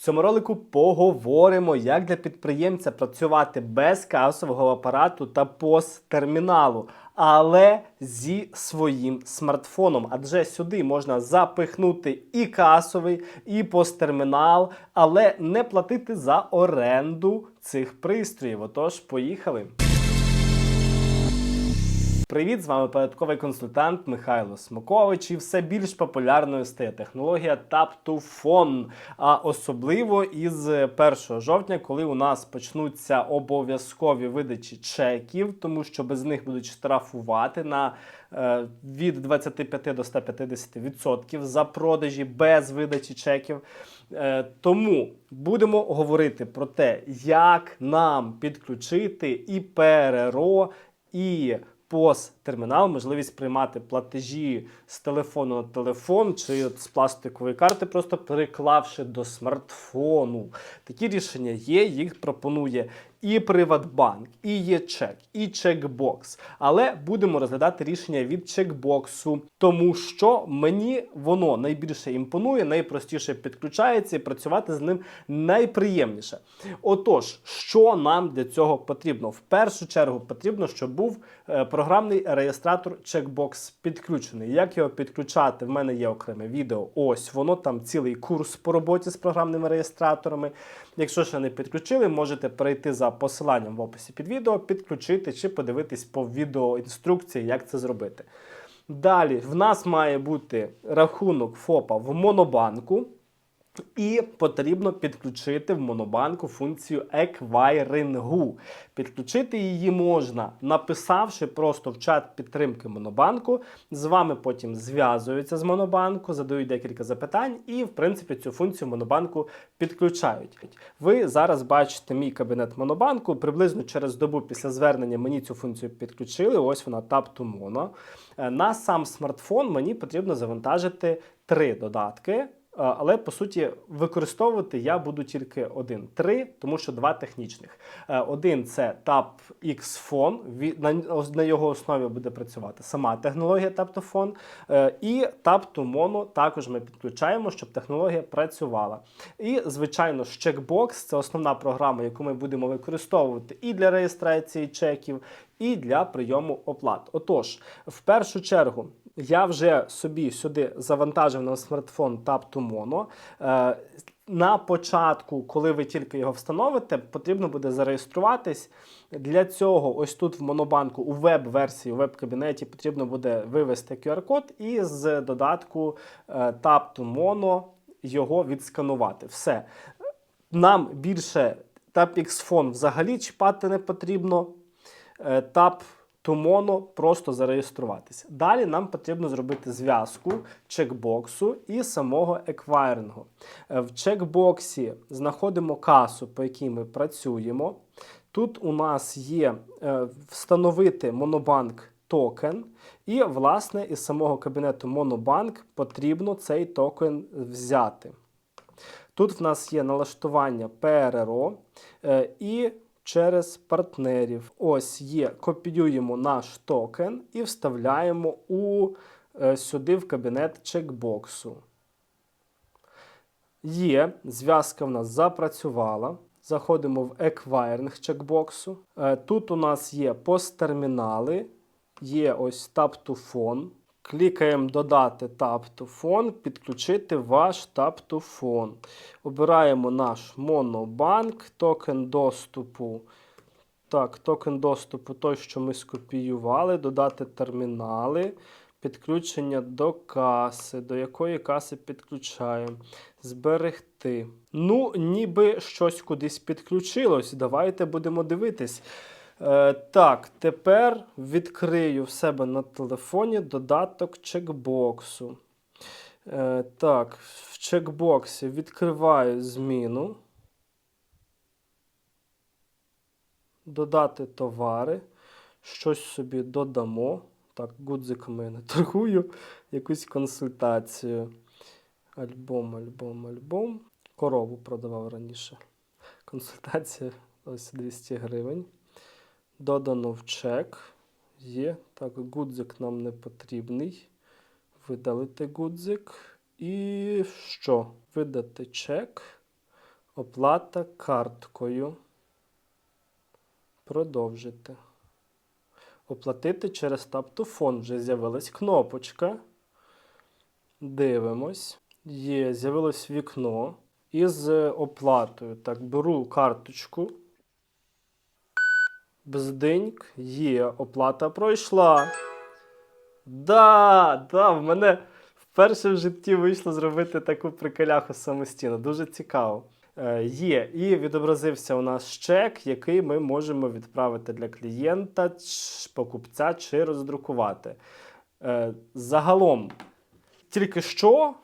цьому ролику поговоримо, як для підприємця працювати без касового апарату та посттерміналу, але зі своїм смартфоном. Адже сюди можна запихнути і касовий, і посттермінал, але не платити за оренду цих пристроїв. Отож, поїхали. Привіт, з вами податковий консультант Михайло Смокович і все більш популярною стає технологія Tap to Phone. А особливо із 1 жовтня, коли у нас почнуться обов'язкові видачі чеків, тому що без них будуть штрафувати на е, від 25 до 150% за продажі без видачі чеків. Е, Тому будемо говорити про те, як нам підключити і ПРРО, і поз POS-термінал, можливість приймати платежі з телефону на телефон чи от з пластикової карти, просто переклавши до смартфону. Такі рішення є, їх пропонує і Приватбанк, і ЄЧЕК, і чекбокс. Але будемо розглядати рішення від чекбоксу, тому що мені воно найбільше імпонує, найпростіше підключається і працювати з ним найприємніше. Отож, що нам для цього потрібно? В першу чергу потрібно, щоб був е, програмний реєстратор Checkbox підключений. Як його підключати? В мене є окреме відео. Ось воно там цілий курс по роботі з програмними реєстраторами. Якщо ще не підключили, можете перейти за посиланням в описі під відео, підключити чи подивитись по відеоінструкції, як це зробити. Далі в нас має бути рахунок ФОПа в Монобанку. І потрібно підключити в Монобанку функцію еквайрингу. Підключити її можна, написавши просто в чат підтримки Монобанку. З вами потім зв'язуються з Монобанку, задають декілька запитань, і, в принципі, цю функцію Монобанку підключають. Ви зараз бачите мій кабінет Монобанку. Приблизно через добу після звернення мені цю функцію підключили. Ось вона Tap to Mono. Е, На сам смартфон мені потрібно завантажити три додатки. Е, Але по суті використовувати я буду тільки один три, тому що два технічних. Е, Один це Tab X Phone, на, його основі буде працювати сама технологія Tab to Phone. Е, І Tab to Mono також ми підключаємо, щоб технологія працювала. І, звичайно, ж, Checkbox це основна програма, яку ми будемо використовувати і для реєстрації чеків, і для прийому оплат. Отож, в першу чергу. Я вже собі сюди завантажив на смартфон Tap to Mono. Е, На початку, коли ви тільки його встановите, потрібно буде зареєструватись. Для цього, ось тут в Монобанку, у веб-версії, у веб-кабінеті потрібно буде вивести QR-код і з додатку е, Tap to Mono його відсканувати. Все. Нам більше TapX Phone взагалі чіпати не потрібно. Е, to Mono просто зареєструватися. Далі нам потрібно зробити зв'язку чекбоксу і самого еквайрингу. Е, В чекбоксі знаходимо касу, по якій ми працюємо. Тут у нас є е, встановити Монобанк токен, і, власне, із самого кабінету Монобанк потрібно цей токен взяти. Тут в нас є налаштування ПРРО і через партнерів. Ось є, копіюємо наш токен і вставляємо у, е, сюди в кабінет чекбоксу. Є, зв'язка в нас запрацювала. Заходимо в еквайринг чекбоксу. Е, Тут у нас є посттермінали, є ось Tap to Phone. Клікаємо додати Tap to Phone, підключити ваш Tap to Phone. Обираємо наш монобанк, токен доступу. Так, токен доступу той, що ми скопіювали, додати термінали, підключення до каси. До якої каси підключаємо? Зберегти. Ну, ніби щось кудись підключилось. Давайте будемо дивитись. Е, так, тепер відкрию в себе на телефоні додаток чекбоксу. Е, так, в чекбоксі відкриваю зміну. Додати товари. Щось собі додамо. Так, гудзиками не торгую. Якусь консультацію. Альбом, альбом, альбом. Корову продавав раніше. Консультація ось 200 гривень. Додано в чек. Є. Так, гудзик нам не потрібний. Видалити гудзик. І що? Видати чек. Оплата карткою. Продовжити. Оплатити через Tap-to-Phone. Вже з'явилась кнопочка. Дивимось. Є, з'явилось вікно із оплатою. Так, беру карточку. Бзденьк, є, оплата пройшла. Да, да, в мене вперше в житті вийшло зробити таку приколяху самостійно. Дуже цікаво. Е, є, і відобразився у нас чек, який ми можемо відправити для клієнта, покупця чи роздрукувати. Е, загалом, тільки що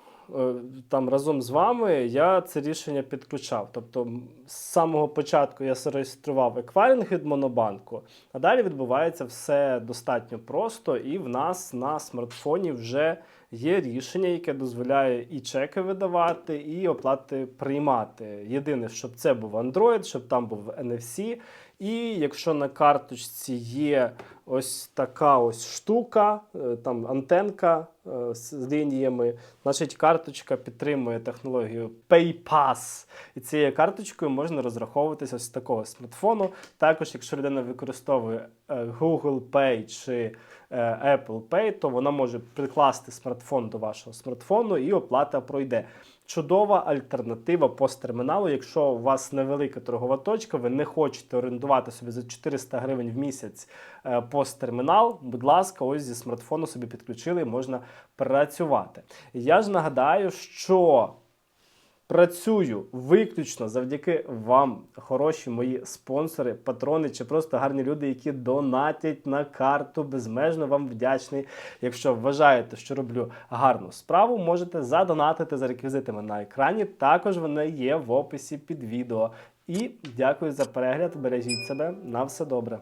там разом з вами я це рішення підключав. Тобто, з самого початку я зареєстрував еквайринг від Монобанку, а далі відбувається все достатньо просто, і в нас на смартфоні вже є рішення, яке дозволяє і чеки видавати, і оплати приймати. Єдине, щоб це був Android, щоб там був NFC. І якщо на карточці є ось така ось штука, е, там антенка е, з лініями, значить карточка підтримує технологію PayPass. І цією карточкою можна розраховуватися з такого смартфону. Також, якщо людина використовує е, Google Pay чи Apple Pay, то вона може прикласти смартфон до вашого смартфону і оплата пройде. Чудова альтернатива посттерміналу. Якщо у вас невелика торгова точка, ви не хочете орендувати собі за 400 гривень в місяць е, посттермінал, будь ласка, ось зі смартфону собі підключили можна працювати. Я ж нагадаю, що Працюю виключно завдяки вам, хороші мої спонсори, патрони чи просто гарні люди, які донатять на карту. Безмежно вам вдячний. Якщо вважаєте, що роблю гарну справу, можете задонатити за реквізитами на екрані. Також вони є в описі під відео. І дякую за перегляд. Бережіть себе на все добре.